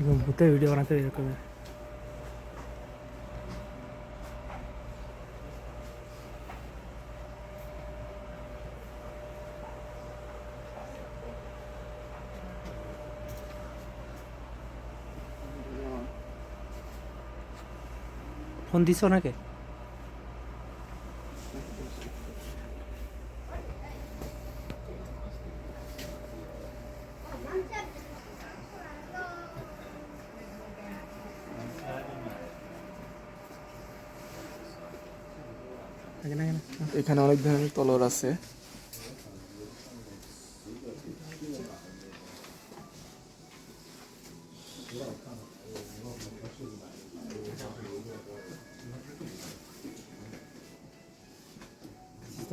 এরকম ভূতের ভিডিও বানাতে এরকম ফোন দিছ ওনাকে এখানে এখানে এখানে অনেক ধরনের তলোয়ার আছে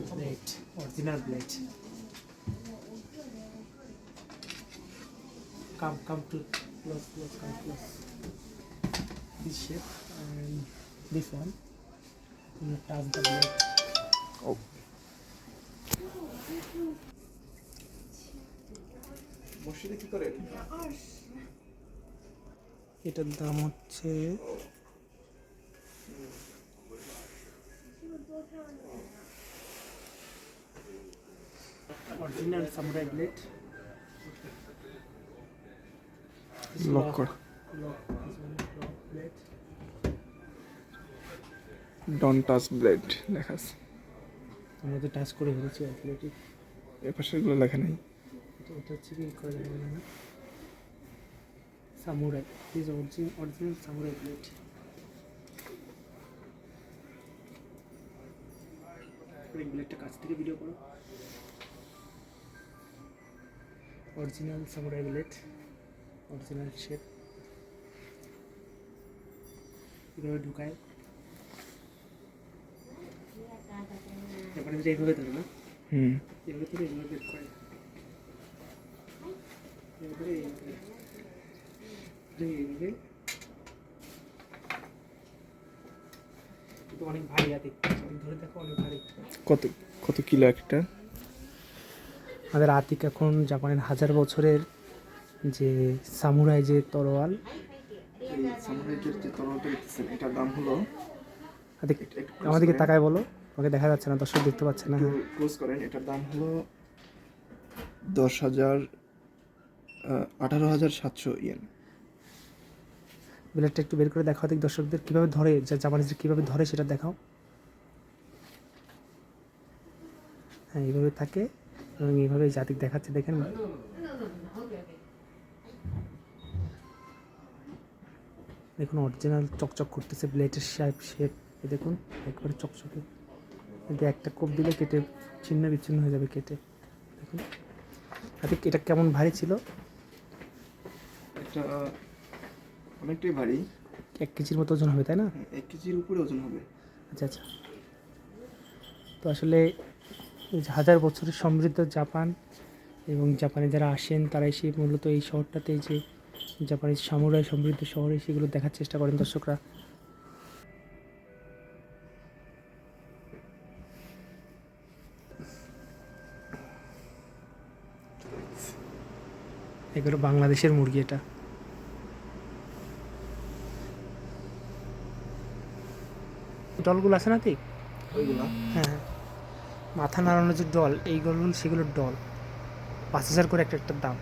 plate, original plate. Come, come to close, close, come close. This shape and this one. Touch the এটার দাম হচ্ছে অরিজিনাল সামুরাই ব্লেড লক কর ব্লেড ডন টাচ ব্লেড লেখা আছে। আমরা তো টাচ করে ফেলেছি অ্যাথলেটিক এ পাশেগুলো লেখা নেই। এটা হচ্ছে কি করে দেবেন না? Samurai this origin original samurai blade ব্লেডটা কাছ থেকে ভিডিও করো। Original samurai blade original shape এভাবে ঢুকায়। তারপরে এইভাবে ধরে না হুম। এভাবে ধরে এভাবে বের করে এভাবে এইভাবে ধরে এইভাবে কিন্তু অনেক ভারী ধরে দেখো অনেক ভারী। কত কত কিলো একটা? আমাদের আতিক এখন জাপানের হাজার বছরের যে সামুরাই যে তরোয়াল। এই সামুরাইজের যে দেখতেছেন এটার দাম হলো আমাদেরকে। তাকায় বলো। আমাকে দেখা যাচ্ছে না দর্শক দেখতে পাচ্ছে না। ক্লোজ করেন এটার দাম হলো দশ হাজার আঠারো হাজার সাতশো ইয়েন ব্লেডটা একটু বের করে দেখাও আতিক দর্শকদের কীভাবে ধরে যা জাপানিজ কীভাবে ধরে সেটা দেখাও। হ্যাঁ এইভাবে থাকে এবং এইভাবে জাতিক দেখাচ্ছে দেখেন। দেখুন অরিজিনাল চকচক করতেছে ব্লেডের শেপ শেপ দেখুন একবারে চকচকে। কিন্তু একটা কোপ দিলে কেটে ছিন্ন বিচ্ছিন্ন হয়ে যাবে কেটে। দেখুন। আতিক এটা কেমন ভারী ছিল? এটা অনেকটাই ভারী। এক কেজির মতো ওজন হবে তাই না? এক কেজির উপরে ওজন হবে। আচ্ছা আচ্ছা। তো আসলে হাজার বছরের সমৃদ্ধ জাপান এবং জাপানে যারা আসেন তারা এসে মূলত এই শহরটাতে যে জাপানের সামুরাই সমৃদ্ধ শহরে সেগুলো দেখার চেষ্টা করেন দর্শকরা। এগুলো বাংলাদেশের মুরগি এটা। ডলগুলো আছে না ঠিক ওইগুলা? হ্যাঁ। মাথা নাড়ানোর যে ডল এইগুলো সেগুলোর ডল পাঁচ হাজার করে একটা একটা দাম।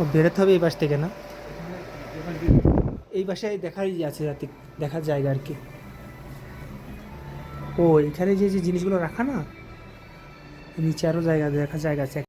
ও বেরোতে হবে এই পাশ থেকে না? এই পাশে দেখারই ইয়ে আছে রাতে, দেখার জায়গা আর কি। ও, এখানে যে যে জিনিসগুলো রাখা না, নিচে আরও জায়গা, দেখার জায়গা আছে।